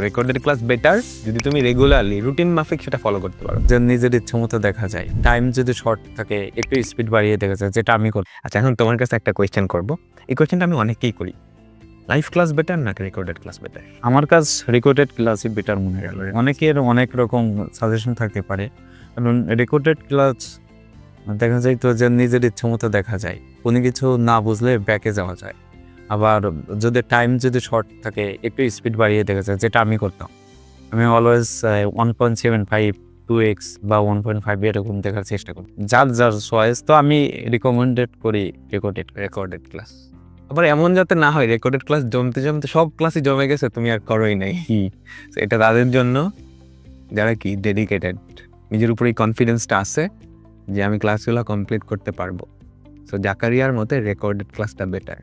Recorded class better যদি তুমি regularly routine মাফিক সেটা ফলো করতে পারো। যে নিজের ইচ্ছে মতো দেখা যায়। টাইম যদি শর্ট থাকে একটু স্পিড বাড়িয়ে দেখা যায় যেটা আমি করি। আচ্ছা এখন তোমার কাছে একটা কোয়েশ্চেন করব। এই কোয়েশ্চেনটা আমি অনেককেই করি। লাইভ ক্লাস বেটার নাকি রেকর্ডেড ক্লাস বেটার আমার কাজ রেকর্ডেড ক্লাসই বেটার মনে গেল। অনেকের অনেক রকম সাজেশন থাকতে পারে। কারণ রেকর্ডেড ক্লাস দেখা যায় তো যে নিজের ইচ্ছে মতো দেখা যায়। কোনো কিছু না বুঝলে ব্যাকে যাওয়া যায়। আবার যদি টাইম যদি শর্ট থাকে, একটু স্পিড বাড়িয়ে দেখা যায়, যেটা আমি করতাম। আমি always one point seven five two x বা ওয়ান পয়েন্ট ফাইভ এরকম দেখার চেষ্টা করি যার যার চয়েস তো আমি রিকমেন্ডেড করি রেকর্ডেড রেকর্ডেড ক্লাস আবার এমন যাতে না হয় রেকর্ডেড ক্লাস জমতে জমতে সব ক্লাসই জমে গেছে, তুমি আর করোই নাই। এটা তাদের জন্য, যারা কি ডেডিকেটেড নিজের উপরে কনফিডেন্সটা আছে যে আমি ক্লাসগুলো কমপ্লিট করতে পারব। সো জাকারিয়ার মতে রেকর্ডেড ক্লাসটা বেটার